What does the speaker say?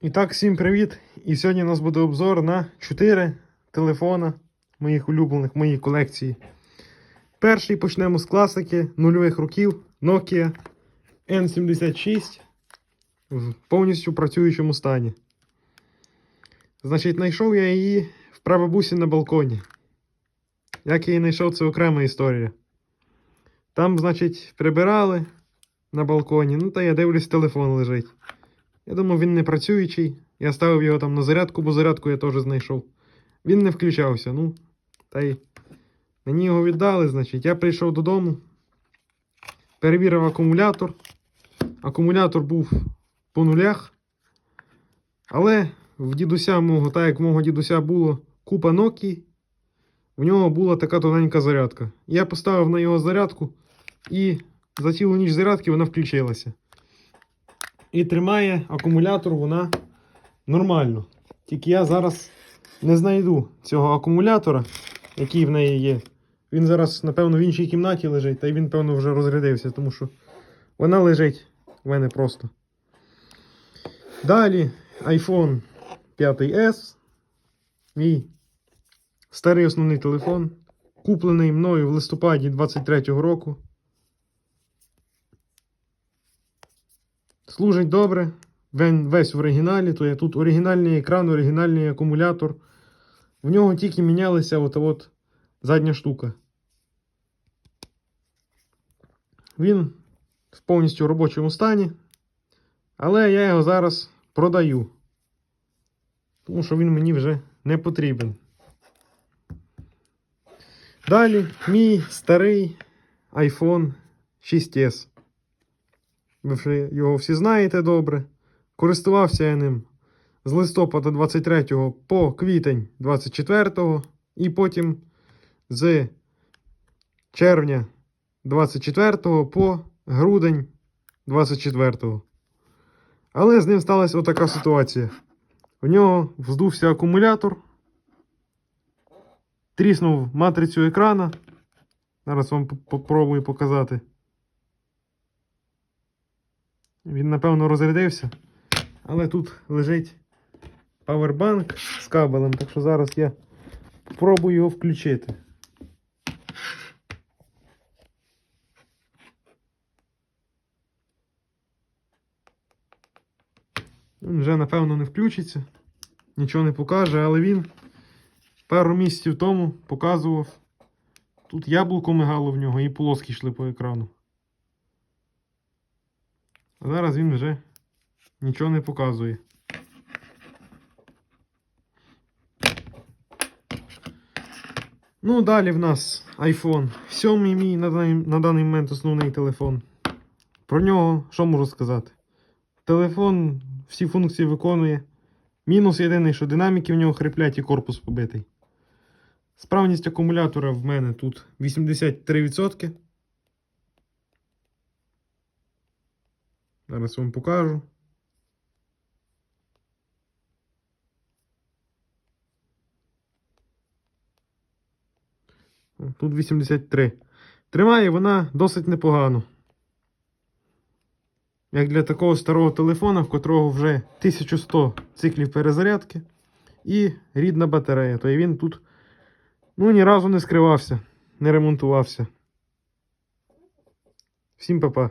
І так, всім привіт! І сьогодні у нас буде обзор на 4 телефона моїх улюблених моїй колекції. Перший почнемо з класики нульових років Nokia N76 в повністю працюючому стані. Значить, знайшов я її в прабабусі на балконі. Як я її знайшов, це окрема історія. Там, значить, прибирали на балконі, ну та я дивлюсь, телефон лежить. Я думав, він не працюючий. Я ставив його там на зарядку, бо зарядку я теж знайшов. Він не включався. Ну, та й мені його віддали, значить. Я прийшов додому, перевірив акумулятор. Акумулятор був по нулях. Але в дідуся мого, так як мого дідуся було купа Nokia, в нього була така тоненька зарядка. Я поставив на його зарядку, і за цілу ніч зарядки вона включилася. І тримає акумулятор вона нормально. Тільки я зараз не знайду цього акумулятора, який в неї є. Він зараз, напевно, в іншій кімнаті лежить, та й він, певно, вже розрядився, тому що вона лежить в мене просто. Далі iPhone 5S. Мій старий основний телефон. Куплений мною в листопаді 23-го року. Служить добре. Він весь в оригіналі, то є тут оригінальний екран, оригінальний акумулятор. В нього тільки мінялася от, от задня штука. Він в повністю робочому стані. Але я його зараз продаю. Тому що він мені вже не потрібен. Далі мій старий iPhone 6s. Ви вже його всі знаєте добре. Користувався я ним з листопада 23 по квітень 24 і потім з червня 24 по грудень 24. Але з ним сталася отака ситуація. У нього вздувся акумулятор, тріснув матрицю екрана. Зараз вам попробую показати. Він, напевно, розрядився. Але тут лежить павербанк з кабелем, так що зараз я спробую його включити. Він вже, напевно, не включиться, нічого не покаже, але він пару місяців тому показував. Тут яблуко мигало в нього і полоски йшли по екрану. А зараз він вже нічого не показує. Ну, далі в нас iPhone 7 мій на даний, на даний момент основний телефон. Про нього що можу сказати? Телефон всі функції виконує. Мінус єдиний, що динаміки в нього хриплять і корпус побитий. Справність акумулятора в мене тут 83%. Зараз вам покажу. Тут 83. Тримає вона досить непогано. Як для такого старого телефона, в котрого вже 1100 циклів перезарядки і рідна батарея. То він тут ну, ні разу не скривався, не ремонтувався. Всім па-па.